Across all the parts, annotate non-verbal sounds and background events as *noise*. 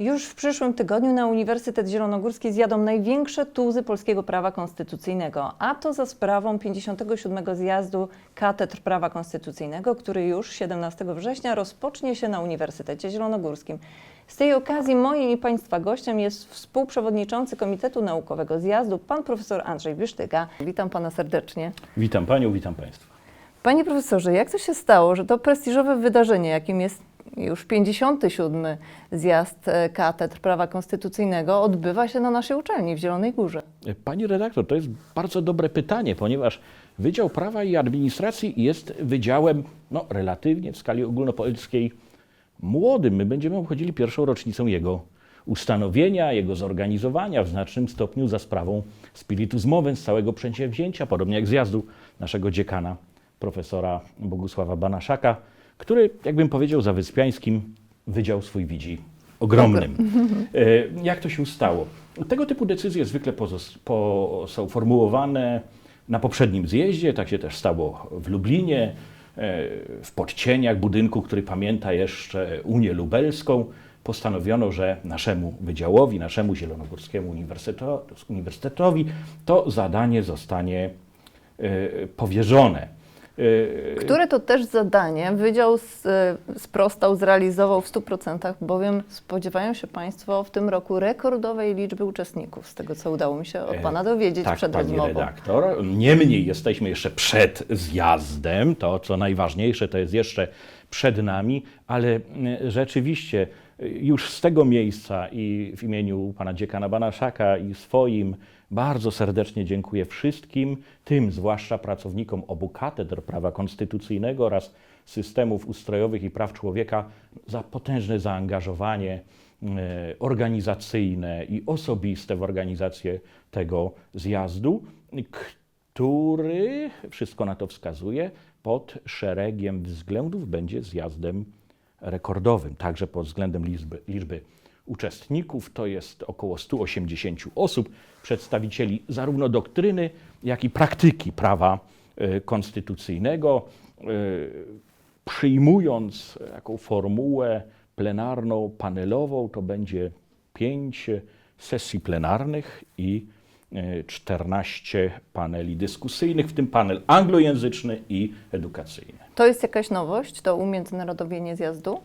Już w przyszłym tygodniu na Uniwersytet Zielonogórski zjadą największe tuzy polskiego prawa konstytucyjnego, a to za sprawą 57. zjazdu Katedr Prawa Konstytucyjnego, który już 17 września rozpocznie się na Uniwersytecie Zielonogórskim. Z tej okazji moim i Państwa gościem jest współprzewodniczący Komitetu Naukowego Zjazdu, pan profesor Andrzej Bisztyga. Witam Pana serdecznie. Witam Panią, witam Państwa. Panie profesorze, jak to się stało, że to prestiżowe wydarzenie, jakim jest już 57. zjazd e, Katedr Prawa Konstytucyjnego, odbywa się na naszej uczelni w Zielonej Górze? Pani redaktor, to jest bardzo dobre pytanie, ponieważ Wydział Prawa i Administracji jest wydziałem no, relatywnie w skali ogólnopolskiej młodym. My będziemy obchodzili pierwszą rocznicę jego ustanowienia, jego zorganizowania w znacznym stopniu za sprawą spiritus movens, całego przedsięwzięcia, podobnie jak zjazdu naszego dziekana, profesora Bogusława Banaszaka, który, jakbym powiedział za Wyspiańskim, wydział swój widzi ogromnym. E, Jak to się stało? Tego typu decyzje zwykle po, są formułowane na poprzednim zjeździe, tak się też stało w Lublinie, e, w podcieniach budynku, który pamięta jeszcze Unię Lubelską. Postanowiono, że naszemu wydziałowi, naszemu Zielonogórskiemu uniwersyteto- uniwersytetowi to zadanie zostanie e, powierzone. E, Które to też zadanie Wydział s- e, sprostał, zrealizował w 100%, bowiem spodziewają się Państwo w tym roku rekordowej liczby uczestników, z tego co udało mi się od E, Pana dowiedzieć tak, przed pani rozmową. redaktor. Niemniej jesteśmy jeszcze przed zjazdem. To, co najważniejsze, to jest jeszcze przed nami, ale e, rzeczywiście już z tego miejsca i w imieniu pana dziekana Banaszaka i swoim bardzo serdecznie dziękuję wszystkim, tym zwłaszcza pracownikom obu katedr prawa konstytucyjnego oraz systemów ustrojowych i praw człowieka za potężne zaangażowanie e, organizacyjne i osobiste w organizację tego zjazdu, który, wszystko na to wskazuje, pod szeregiem względów będzie zjazdem rekordowym, także pod względem liczby, liczby uczestników. To jest około 180 osób, przedstawicieli zarówno doktryny, jak i praktyki prawa e, konstytucyjnego. E, Przyjmując taką formułę plenarną, panelową, to będzie pięć sesji plenarnych i e, 14 paneli dyskusyjnych, w tym panel anglojęzyczny i edukacyjny. To jest jakaś nowość, to umiędzynarodowienie zjazdu?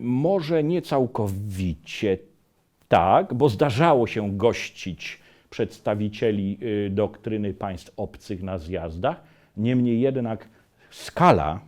Y, Może nie całkowicie tak, bo zdarzało się gościć przedstawicieli y, doktryny państw obcych na zjazdach. Niemniej jednak skala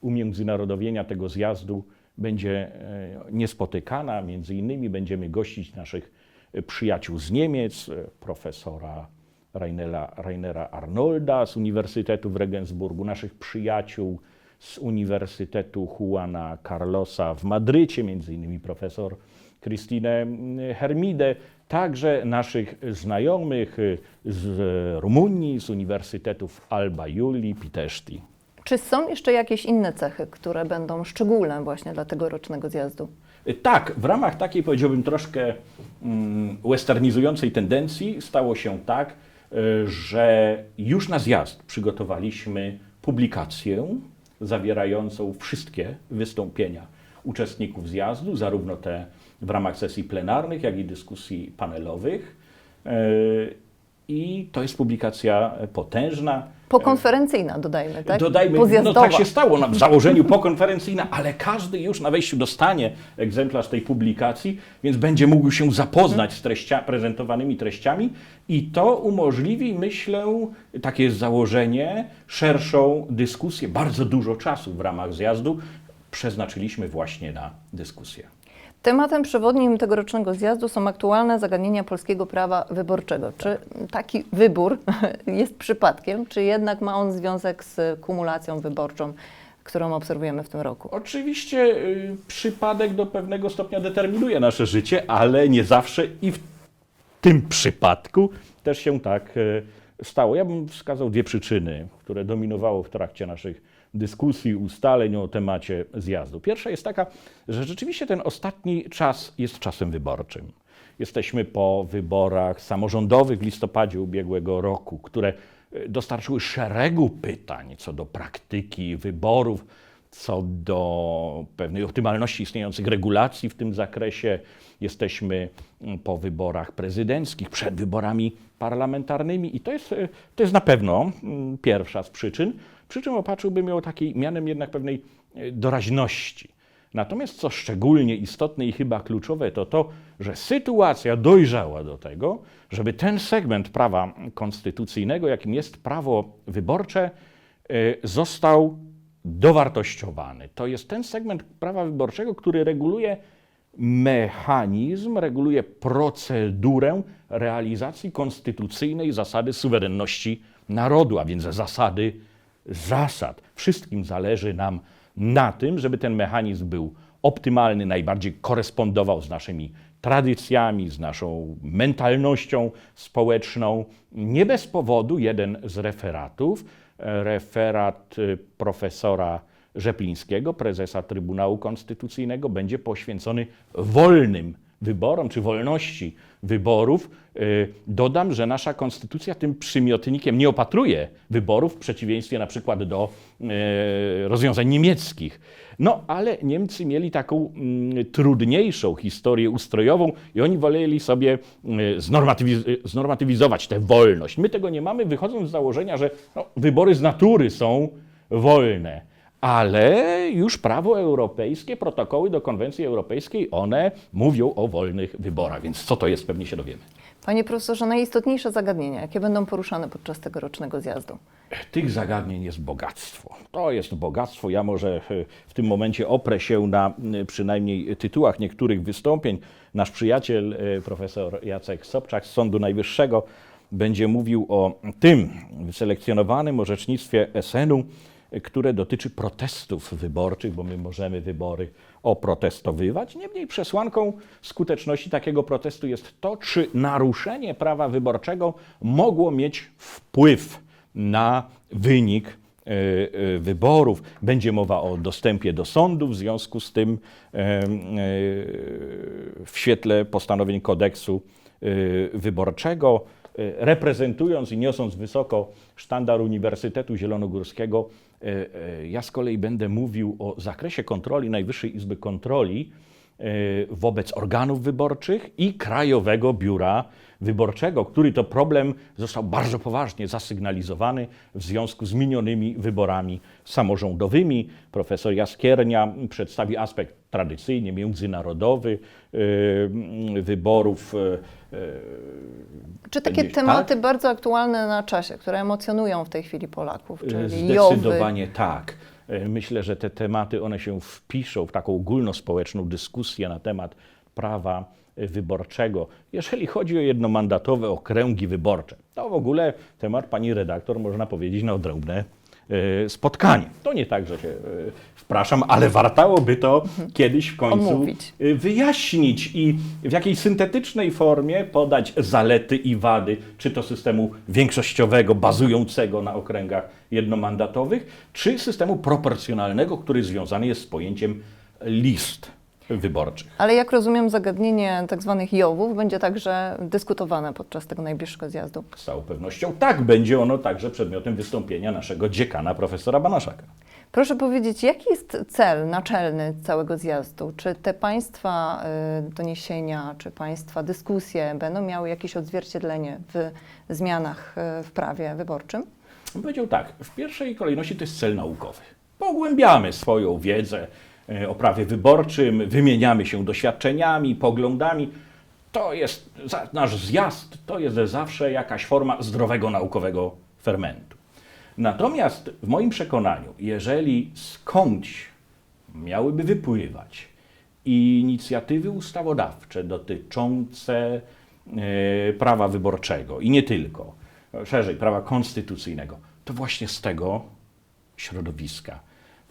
umiędzynarodowienia tego zjazdu będzie e, niespotykana. Między innymi będziemy gościć naszych e, przyjaciół z Niemiec, e, profesora Rainera, Rainera Arnolda z Uniwersytetu w Regensburgu, naszych przyjaciół z Uniwersytetu Juana Carlosa w Madrycie, między innymi profesor Christine Hermide, także naszych znajomych z Rumunii, z Uniwersytetów Alba Iuli, Pitești. Czy są jeszcze jakieś inne cechy, które będą szczególne właśnie dla tegorocznego zjazdu? Tak, w ramach takiej powiedziałbym troszkę mm, westernizującej tendencji stało się tak, y, że już na zjazd przygotowaliśmy publikację zawierającą wszystkie wystąpienia uczestników zjazdu, zarówno te w ramach sesji plenarnych, jak i dyskusji panelowych. Y, I to jest publikacja potężna. Pokonferencyjna, dodajmy, tak? Dodajmy, no tak się stało no, w założeniu pokonferencyjna, ale każdy już na wejściu dostanie egzemplarz tej publikacji, więc będzie mógł się zapoznać z treścia, prezentowanymi treściami i to umożliwi, myślę, takie jest założenie, szerszą dyskusję. Bardzo dużo czasu w ramach zjazdu przeznaczyliśmy właśnie na dyskusję. Tematem przewodnim tegorocznego zjazdu są aktualne zagadnienia polskiego prawa wyborczego. Czy taki wybór *laughs* jest przypadkiem, czy jednak ma on związek z kumulacją wyborczą, którą obserwujemy w tym roku? Oczywiście y, przypadek do pewnego stopnia determinuje nasze życie, ale nie zawsze i w tym przypadku też się tak y, stało. Ja bym wskazał dwie przyczyny, które dominowały w trakcie naszych dyskusji, ustaleń o temacie zjazdu. Pierwsza jest taka, że rzeczywiście ten ostatni czas jest czasem wyborczym. Jesteśmy po wyborach samorządowych w listopadzie ubiegłego roku, które y, dostarczyły szeregu pytań co do praktyki wyborów, co do pewnej optymalności istniejących regulacji w tym zakresie. Jesteśmy mm, po wyborach prezydenckich, przed wyborami parlamentarnymi i to jest, e, to jest na pewno mm, pierwsza z przyczyn. Przy czym opatrzyłbym ją takiej mianem jednak pewnej e, doraźności. Natomiast co szczególnie istotne i chyba kluczowe, to to, że sytuacja dojrzała do tego, żeby ten segment prawa konstytucyjnego, jakim jest prawo wyborcze, y, został dowartościowany. To jest ten segment prawa wyborczego, który reguluje mechanizm, reguluje procedurę realizacji konstytucyjnej zasady suwerenności narodu, a więc zasady zasad. Wszystkim zależy nam na tym, żeby ten mechanizm był optymalny, najbardziej korespondował z naszymi tradycjami, z naszą mentalnością społeczną. Nie bez powodu jeden z referatów, e, referat e, profesora Rzeplińskiego, prezesa Trybunału Konstytucyjnego, będzie poświęcony wolnym wyborom czy wolności wyborów. Y, Dodam, że nasza konstytucja tym przymiotnikiem nie opatruje wyborów, w przeciwieństwie na przykład do y, rozwiązań niemieckich. No, ale Niemcy mieli taką mm, trudniejszą historię ustrojową i oni woleli sobie y, znormatywiz- znormatywizować tę wolność. My tego nie mamy, wychodząc z założenia, że no, wybory z natury są wolne. Ale już prawo europejskie, protokoły do konwencji europejskiej, one mówią o wolnych wyborach, więc co to jest, pewnie się dowiemy. Panie profesorze, najistotniejsze zagadnienia, jakie będą poruszane podczas tegorocznego zjazdu? Tych zagadnień jest bogactwo. To jest bogactwo. Ja może e, w tym momencie oprę się na e, przynajmniej tytułach niektórych wystąpień. Nasz przyjaciel, e, profesor Jacek Sobczak z Sądu Najwyższego, będzie mówił o tym wyselekcjonowanym orzecznictwie SN-u, które dotyczy protestów wyborczych, bo my możemy wybory oprotestowywać. Niemniej przesłanką skuteczności takiego protestu jest to, czy naruszenie prawa wyborczego mogło mieć wpływ na wynik e, e, wyborów. Będzie mowa o dostępie do sądu, w związku z tym e, w świetle postanowień kodeksu wyborczego, reprezentując i niosąc wysoko sztandar Uniwersytetu Zielonogórskiego, e, e, ja z kolei będę mówił o zakresie kontroli Najwyższej Izby Kontroli wobec organów wyborczych i Krajowego Biura Wyborczego, który to problem został bardzo poważnie zasygnalizowany w związku z minionymi wyborami samorządowymi. Profesor Jaskiernia przedstawi aspekt tradycyjnie międzynarodowy e, wyborów. e, Czy takie Będzie- tematy tak? bardzo aktualne na czasie, które emocjonują w tej chwili Polaków, czyli Jowy, Zdecydowanie tak. E, Myślę, że te tematy one się wpiszą w taką ogólnospołeczną dyskusję na temat prawa e, wyborczego. Jeżeli chodzi o jednomandatowe okręgi wyborcze, to w ogóle temat pani redaktor można powiedzieć na odrębne spotkanie. To nie tak, że się e, wpraszam, ale wartałoby to kiedyś w końcu Omówić. y, wyjaśnić i w jakiej syntetycznej formie podać zalety i wady, czy to systemu większościowego, bazującego na okręgach jednomandatowych, czy systemu proporcjonalnego, który związany jest z pojęciem list wyborczych. Ale jak rozumiem, zagadnienie tak zwanych Jowów będzie także dyskutowane podczas tego najbliższego zjazdu. Z całą pewnością tak będzie ono także przedmiotem wystąpienia naszego dziekana, profesora Banaszaka. Proszę powiedzieć, jaki jest cel naczelny całego zjazdu? Czy te Państwa y, doniesienia, czy Państwa dyskusje będą miały jakieś odzwierciedlenie w zmianach y, w prawie wyborczym? Powiedział tak, w pierwszej kolejności to jest cel naukowy. Pogłębiamy swoją wiedzę o prawie wyborczym, wymieniamy się doświadczeniami, poglądami. To jest nasz zjazd, to jest zawsze jakaś forma zdrowego naukowego fermentu. Natomiast w moim przekonaniu, jeżeli skądś miałyby wypływać inicjatywy ustawodawcze dotyczące e, prawa wyborczego i nie tylko, szerzej prawa konstytucyjnego, to właśnie z tego środowiska.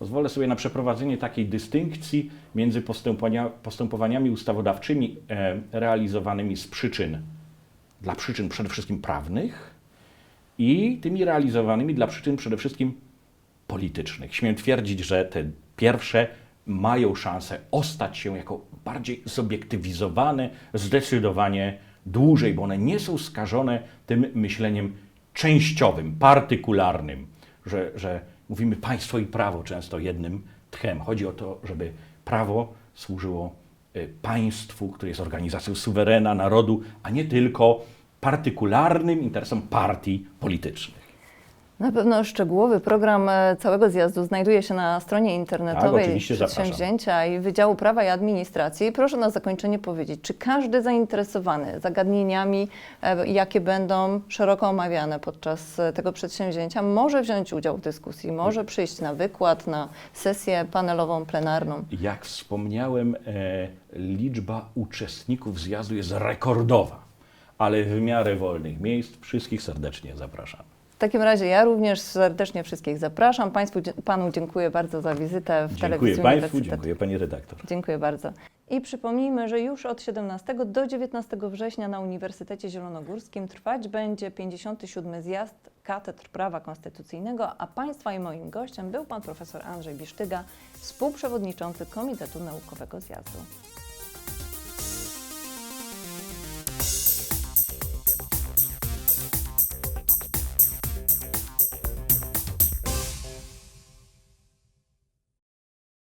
Pozwolę sobie na przeprowadzenie takiej dystynkcji między postępowania, postępowaniami ustawodawczymi e, realizowanymi z przyczyn, dla przyczyn przede wszystkim prawnych i tymi realizowanymi dla przyczyn przede wszystkim politycznych. Śmiem twierdzić, że te pierwsze mają szansę ostać się jako bardziej zobiektywizowane, zdecydowanie dłużej, bo one nie są skażone tym myśleniem częściowym, partykularnym, że, że mówimy państwo i prawo często jednym tchem. Chodzi o to, żeby prawo służyło y, państwu, które jest organizacją suwerena, narodu, a nie tylko partykularnym interesom partii politycznych. Na pewno szczegółowy program e, całego zjazdu znajduje się na stronie internetowej Tak, oczywiście zapraszam. przedsięwzięcia i Wydziału Prawa i Administracji. Proszę na zakończenie powiedzieć, czy każdy zainteresowany zagadnieniami, e, jakie będą szeroko omawiane podczas e, tego przedsięwzięcia, może wziąć udział w dyskusji, może przyjść na wykład, na sesję panelową, plenarną? Jak wspomniałem, liczba uczestników zjazdu jest rekordowa, ale w miarę wolnych miejsc wszystkich serdecznie zapraszam. W takim razie ja również serdecznie wszystkich zapraszam. Państwu, panu dziękuję bardzo za wizytę w Dziękuję telewizji Państwu, dziękuję Pani redaktor. Dziękuję bardzo. I przypomnijmy, że już od 17 do 19 września na Uniwersytecie Zielonogórskim trwać będzie 57. zjazd Katedr Prawa Konstytucyjnego, a Państwa i moim gościem był Pan Profesor Andrzej Bisztyga, współprzewodniczący Komitetu Naukowego Zjazdu.